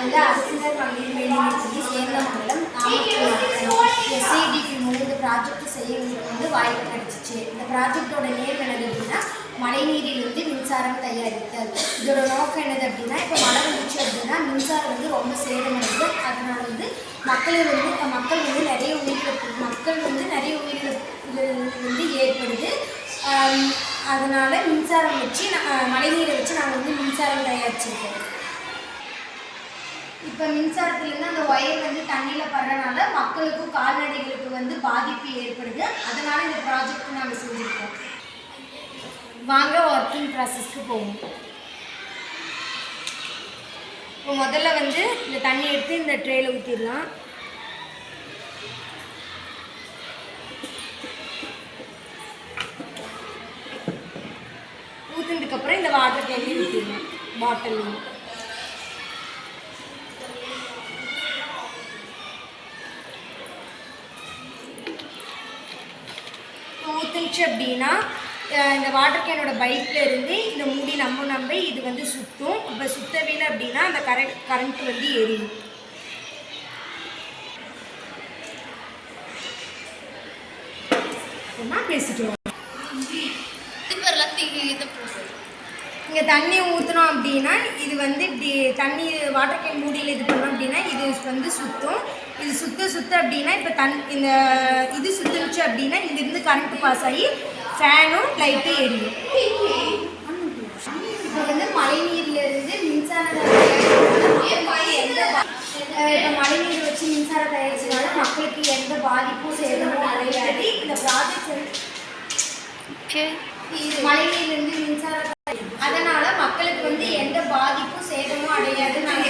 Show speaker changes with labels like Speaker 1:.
Speaker 1: வந்து அரசினர் மகளிர் மேல்நிலைப்பள்ளி சேந்தமங்கலம் எஸ்ஐடிக்கு மூணு இந்த ப்ராஜெக்ட் செய்ய வந்து வாய்ப்பு கிடைச்சிச்சு. இந்த ப்ராஜெக்டோட நேம் என்னது அப்படின்னா மழைநீரிலிருந்து மின்சாரம் தயாரித்தல். இதோட நோக்கம் என்னது அப்படின்னா இப்போ மழை வந்துச்சு அப்படின்னா மின்சாரம் வந்து ரொம்ப சேதமடைந்து அதனால் வந்து மக்கள் வந்து மக்கள் வந்து நிறைய உயிரிழப்பு மக்கள் வந்து நிறைய உயிரிழப்பு வந்து ஏற்படுது அதனால் மின்சாரம் வச்சு நா- மழைநீரை வச்சு நாங்கள் வந்து மின்சாரம் தயாரிச்சிருக்கோம். இப்போ மின்சாரத்துலேருந்து அந்த ஒயர் வந்து தண்ணியில் படுறனால மக்களுக்கும் கால்நடைகளுக்கு வந்து பாதிப்பு ஏற்படுது. அதனால் இந்த ப்ராஜெக்ட் நாங்கள் செஞ்சுருக்கோம். வாங்க ஒர்க்கிங் ப்ராசஸ்க்கு போவோம். இப்போ முதல்ல வந்து இந்த தண்ணி எடுத்து இந்த ட்ரேயில் ஊற்றிடலாம் ஊற்றுனதுக்கப்புறம் இந்த வாட்டர் கேன்லேயே ஊற்றிடலாம் பாட்டில் ஊற்றுச்சு அப்படின்னா இந்த வாட்டர் கேனோட பைப்பில் இருந்து இந்த மூடி நம்ம நம்ப இது வந்து சுற்றும் இப்போ சுத்தவில்லை அப்படின்னா அந்த கரண்ட் கரண்ட் வந்து எரியும் பேசிக்கிறோம் இங்கே தண்ணி ஊற்றினோம் அப்படின்னா இது வந்து இப்படி தண்ணி வாட்டர் கேன் மூடியில் இது பண்ணோம் அப்படின்னா இது வந்து சுற்றும் இது சுத்த சுத்த அப்படின்னா இப்போ தன் இந்த இது சுற்றுச்சு அப்படின்னா இங்கேருந்து கரண்ட் பாஸ் ஆகி ஃபேனும் லைட்டும் எரியும். இப்போ வந்து மழைநீர்ல இருந்து மின்சாரம் இப்போ மழைநீர் வச்சு மின்சாரம் தயாரிச்சனால மக்களுக்கு எந்த பாதிப்பும் சேதமும் கிடையாது இந்த ப்ராஜெக்ட் மழைநீர்லேருந்து மின்சாரம் அதனால் மக்களுக்கு வந்து எந்த பாதிப்பும் சேதமும் அடையாது. நாங்கள்